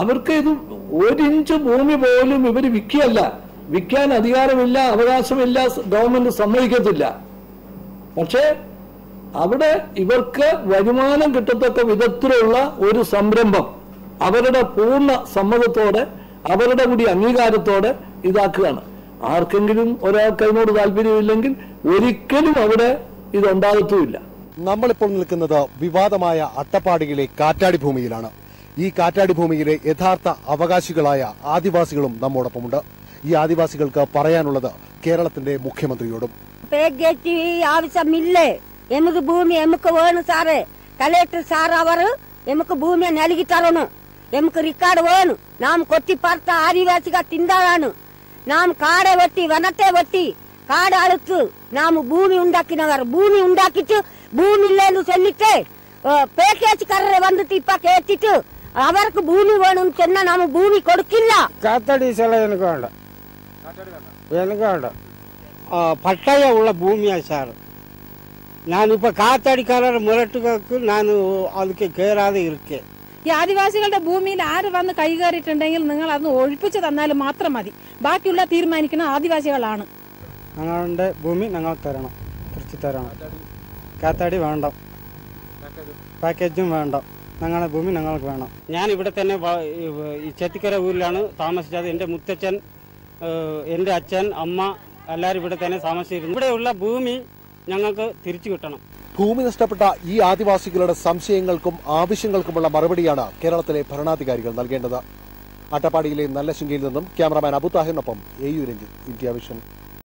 അവർക്ക് ഇത് ഒരിഞ്ച് ഭൂമി പോലും ഇവർ വിൽക്കുകയല്ല. വിൽക്കാൻ അധികാരമില്ല അവകാശമില്ല ഗവൺമെന്റ് സമ്മതിക്കത്തില്ല. പക്ഷേ അവിടെ ഇവർക്ക് വരുമാനം കിട്ടത്തക്ക വിധത്തിലുള്ള ഒരു സംരംഭം അവരുടെ പൂർണ സമ്മതത്തോടെ അവരുടെ കൂടി അംഗീകാരത്തോടെ ഇതാക്കുകയാണ്. ആർക്കെങ്കിലും ഒരാൾക്ക് അതിനോട് താല്പര്യമില്ലെങ്കിൽ ഒരിക്കലും അവിടെ ഇതുണ്ടാകത്തുമില്ല. നമ്മളിപ്പോൾ നിൽക്കുന്നത് വിവാദമായ അട്ടപ്പാടിയിലെ കാറ്റാടി ഭൂമിയിലാണ് ഈ കാറ്റാടി ഭൂമിയിലെ യഥാർത്ഥ അവകാശികളായ ആദിവാസികളും നമ്മോടൊപ്പമുണ്ട്. ഈ ആദിവാസികൾക്ക് പറയാനുള്ളത് കേരളത്തിന്റെ മുഖ്യമന്ത്രിയോടും. ആവശ്യമില്ലേ? എമുക്ക് ഭൂമി എമുക്ക് വേണം സാറേ. കലക്ടർ സാർ അവർ എമുക്ക് ഭൂമിയെ നൽകി തരണം. എമുക്ക് റിക്കാർഡ് വേണം. നാം കൊത്തി പാർത്ത ആദിവാസിക തിന്താണ് നാം കാടെ വെട്ടി വനത്തെ വെട്ടി കാട് അടുത്ത് നാം ഭൂമി ഉണ്ടാക്കിനവർ. ഭൂമി ഉണ്ടാക്കിട്ട് ഭൂമി ഇല്ലെന്ന് ചൊല്ലിട്ട് പാക്കേജ് കറ വന്നിട്ട് ഇപ്പൊ കേട്ടിട്ട് അവർക്ക് ഭൂമി വേണം ചെന്ന നമ്മ ഭൂമി കൊടുക്കില്ല. കാത്തടി സ്ഥലം എനിക്ക് വേണ്ട. എനിക്ക് വേണ്ട. ആ, പട്ടയ ഉള്ള ഭൂമിയാ സാർ ഞാനിപ്പോ കാത്തടിക്കാരുടെ മുരട്ടുകൾക്ക് ഞാൻ അതിക്ക് കയറാതെ ഇരിക്കേ. ഈ ആദിവാസികളുടെ ഭൂമിയിൽ ആര് വന്ന് കൈകയറിയിട്ടുണ്ടെങ്കിൽ നിങ്ങൾ അതൊന്ന് ഒഴിപ്പിച്ചു തന്നാൽ മാത്രം മതി. ബാക്കിയുള്ള തീരുമാനിക്കുന്ന ആദിവാസികളാണ്. ഞങ്ങളുടെ ഭൂമി ഞങ്ങൾ തരണം. തിരിച്ചു തരണം. കാത്താടി വേണ്ട. പാക്കേജും വേണ്ട. ഞങ്ങളുടെ ഭൂമി ഞങ്ങൾക്ക് വേണം. ഞാൻ ഇവിടെ തന്നെ ചെത്തിക്കര ഊരിലാണ് താമസിച്ചത്. എന്റെ മുത്തച്ഛൻ എന്റെ അച്ഛൻ അമ്മ എല്ലാവരും ഇവിടെ തന്നെ താമസിച്ചിരുന്നു. ഇവിടെയുള്ള ഭൂമി ഞങ്ങൾക്ക് തിരിച്ചു കിട്ടണം. ഭൂമി നഷ്ടപ്പെട്ട ഈ ആദിവാസികളുടെ സംശയങ്ങൾക്കും ആവശ്യങ്ങൾക്കുമുള്ള മറുപടിയാണ് കേരളത്തിലെ ഭരണാധികാരികൾ നൽകേണ്ടത്. അട്ടപ്പാടിയിലെ നല്ല ശൃംഖയിൽ നിന്നും cameraman അബുതാഹിനൊപ്പം A U Ranjith India Vision.